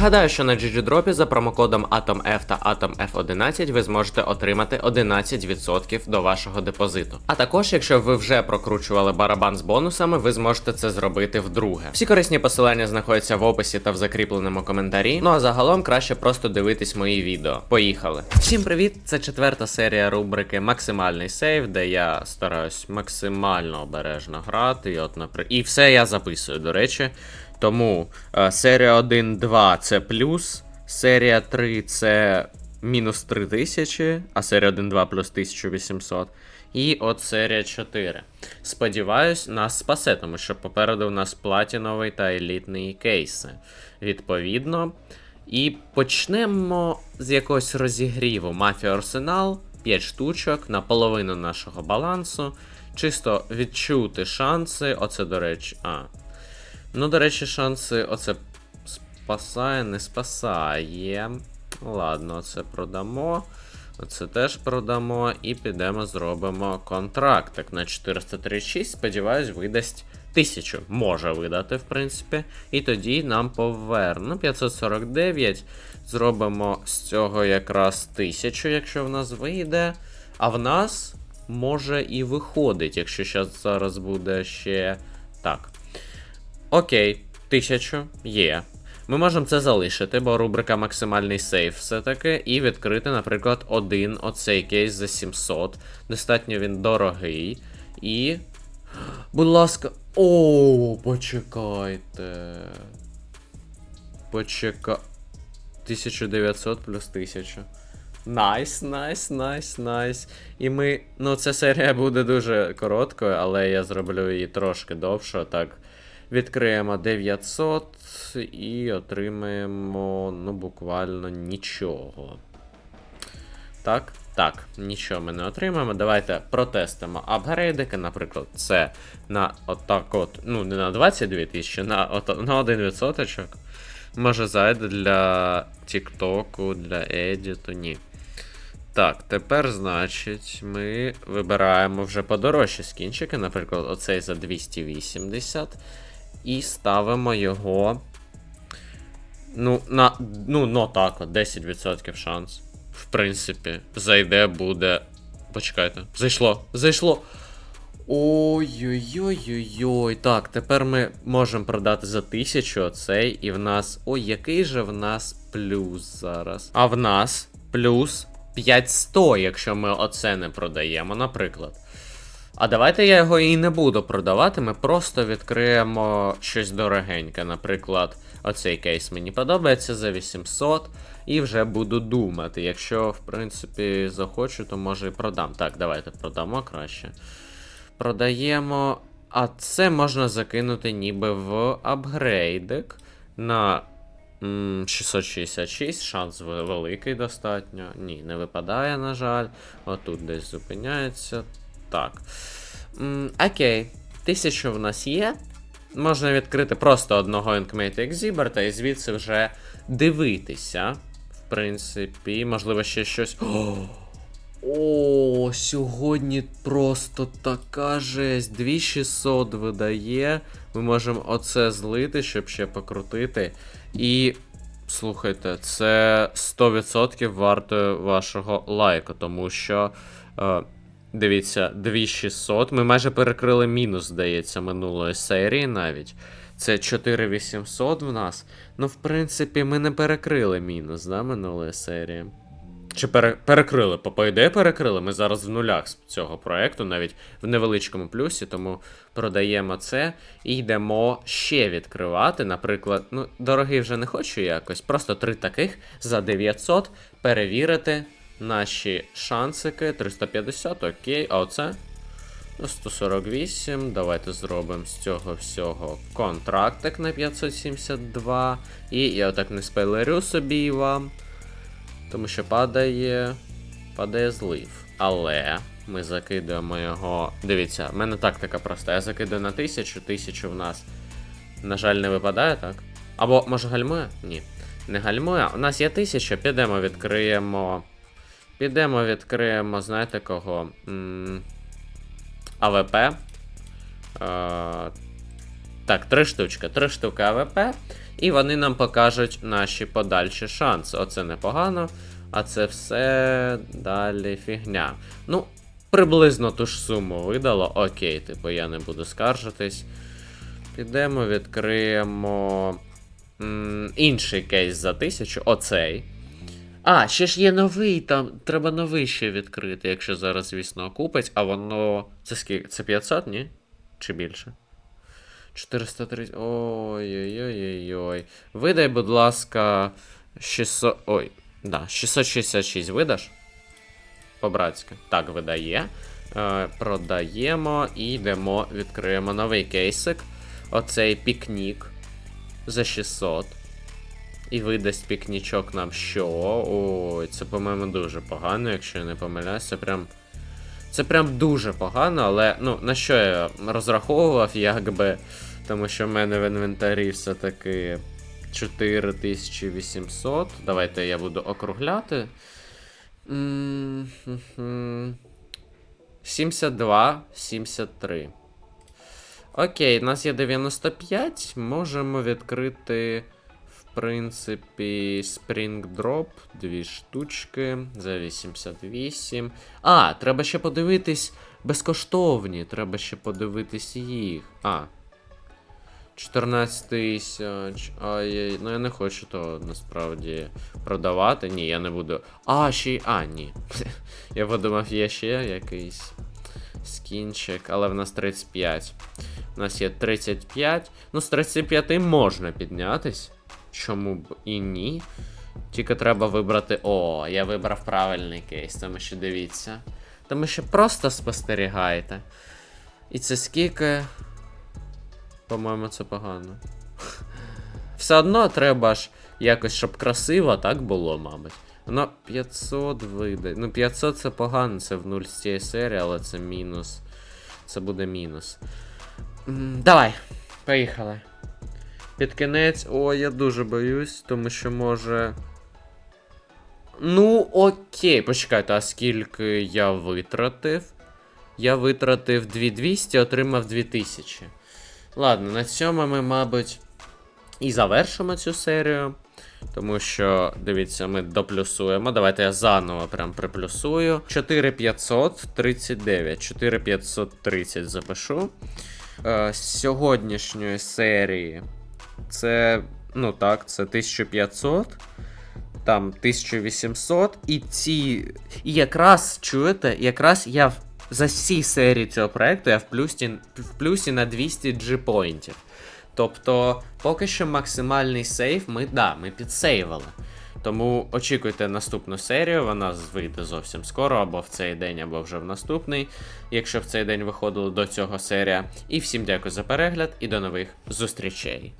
Нагадаю, що на GGDrop за промокодом AtomF та AtomF11 ви зможете отримати 11% до вашого депозиту. А також, якщо ви вже прокручували барабан з бонусами, ви зможете це зробити вдруге. Всі корисні посилання знаходяться в описі та в закріпленому коментарі. Ну а загалом краще просто дивитись мої відео. Поїхали! Всім привіт! Це четверта серія рубрики Максимальний сейв, де я стараюсь максимально обережно грати. І, от, напри... і все я записую, до речі. Тому е, серія 1-2 це плюс, серія 3 це мінус 3000, а серія 1-2 плюс 1800. І от серія 4. Сподіваюсь, нас спасе, тому що попереду у нас платіновий та елітний кейси. Відповідно. І почнемо з якогось розігріву. Мафія Арсенал, 5 штучок на половину нашого балансу. Чисто відчути шанси. Оце, до речі. А. Ну, до речі, шанси оце спасає, не спасає. Ладно, оце продамо. Оце теж продамо. І підемо зробимо контрактик на 436. Сподіваюсь, видасть 1000. Може видати, в принципі. І тоді нам поверне. Ну, 549. Зробимо з цього якраз 1000, якщо в нас вийде. А в нас може і виходить, якщо зараз буде ще. Так. Окей, 1000 є. Ми можемо це залишити, бо рубрика максимальний сейф все-таки, і відкрити, наприклад, один оцей кейс за 700. Достатньо він дорогий. І. Будь ласка. О, почекайте. Почека. 1900 плюс 1000. Найс, найс, найс, найс. І ми. Ну, ця серія буде дуже короткою, але я зроблю її трошки довше. Так. Відкриємо 900 і отримаємо, ну, буквально нічого. Так, так, нічого ми не отримаємо. Давайте протестимо апгрейдики. Наприклад, це на отак от, ну, не на 22 тисячі, на, на 1%. Може зайде для Тіктоку, для Едіту, ні. Так, тепер, значить, ми вибираємо вже подорожчі скінчики, наприклад, оцей за 280. І ставимо його. Ну, на. Ну, ну так, от 10% шанс. В принципі, зайде буде. Почекайте. Зайшло! Зайшло! Ой-ой-ой-ой-ой. Так, тепер ми можемо продати за 1000 оцей, і в нас. Ой, який же в нас плюс зараз? А в нас плюс 500, якщо ми оце не продаємо, наприклад. А давайте я його і не буду продавати, ми просто відкриємо щось дорогеньке. Наприклад, оцей кейс мені подобається за 800, і вже буду думати. Якщо, в принципі, захочу, то може і продам. Так, давайте продамо краще. Продаємо. А це можна закинути ніби в апгрейдик на м, 666. Шанс великий достатньо. Ні, не випадає, на жаль. Отут десь зупиняється. Так. Окей. Тисячу в нас є. Можна відкрити просто одного Inkmate Exhibitor і звідси вже дивитися. В принципі, можливо, ще щось. О, о, сьогодні просто така жесть. 2600 видає. Ми можемо оце злити, щоб ще покрутити. І. Слухайте, це 100% варто вашого лайку, тому що. Е, Дивіться, 2600. Ми майже перекрили мінус, здається, минулої серії навіть. Це 4800 в нас. Ну, в принципі, ми не перекрили мінус, да, минулої серії. Чи пере... перекрили? По ідеї перекрили. Ми зараз в нулях з цього проекту, навіть в невеличкому плюсі, тому продаємо це і йдемо ще відкривати. Наприклад, ну, дорогий вже не хочу якось. Просто три таких за 900 перевірити наші шансики. 350, окей. А оце? Ну, 148. Давайте зробимо з цього всього контрактик на 572. І я отак не спойлерю собі і вам. Тому що падає. Падає злив. Але ми закидуємо його. Дивіться, в мене тактика проста. Я закидую на 1000, 1000 в нас. На жаль, не випадає, так? Або, може, гальмує? Ні. Не гальмує. У нас є 1000, підемо відкриємо. Підемо відкриємо, знаєте кого? М, АВП. Е, Так, три штучки. Три штуки АВП, і вони нам покажуть наші подальші шанси. Оце непогано, а це все далі фігня. Ну, приблизно ту ж суму видало. Окей, типу, я не буду скаржитись. Підемо, відкриємо м, інший кейс за тисячу. Оцей. А, ще ж є новий, там треба новий ще відкрити, якщо зараз, звісно, купить, а воно. Це скільки? Це 500, ні? Чи більше? 430. Ой-ой-ой-ой. Видай, будь ласка, 600. Ой, да, 666 видаш? По-братськи. Так, видає. Е, продаємо і йдемо, відкриємо новий кейсик. Оцей пікнік за 600. І видасть пікнічок нам що? Ой, це, по-моєму, дуже погано, якщо я не помиляюсь. Це прям. Це прям дуже погано, але ну, на що я розраховував, якби. Тому що в мене в інвентарі все-таки 4800. Давайте я буду округляти. М, 72, 73. Окей, у нас є 95. Можемо відкрити, принципі, Spring Drop. Дві штучки за 88. А, треба ще подивитись безкоштовні. Треба ще подивитись їх. А. 14 тисяч. Ай, ну я не хочу то насправді продавати. Ні, я не буду. А, ще й. А, ні. я подумав, є ще якийсь скінчик, але в нас 35. У нас є 35. Ну, з 35 можна піднятись. Чому б і ні? Тільки треба вибрати. О, я вибрав правильний кейс, тому що дивіться. Тому що просто спостерігайте. І це скільки. По-моєму, це погано. Все одно треба ж якось, щоб красиво так було, мабуть. Воно 500 вийде. Ну, 500 це погано, це в 0 з цієї серії, але це мінус. Це буде мінус. Давай, поїхали. Під кінець. О, я дуже боюсь, тому що може. Ну, окей, почекайте, а скільки я витратив? Я витратив 2200, отримав 2000. Ладно, на цьому ми, мабуть, і завершимо цю серію. Тому що, дивіться, ми доплюсуємо. Давайте я заново прям приплюсую. 4539. 4530 запишу. Е, з сьогоднішньої серії це, ну так, це 1500. Там 1800. І ці. І якраз, чуєте, якраз я за всі серії цього проекту я в плюсі, в плюсі на 200 G-поінтів. Тобто, поки що максимальний сейф ми, да, ми підсейвили. Тому очікуйте наступну серію, вона вийде зовсім скоро, або в цей день, або вже в наступний, якщо в цей день виходила до цього серія. І всім дякую за перегляд і до нових зустрічей.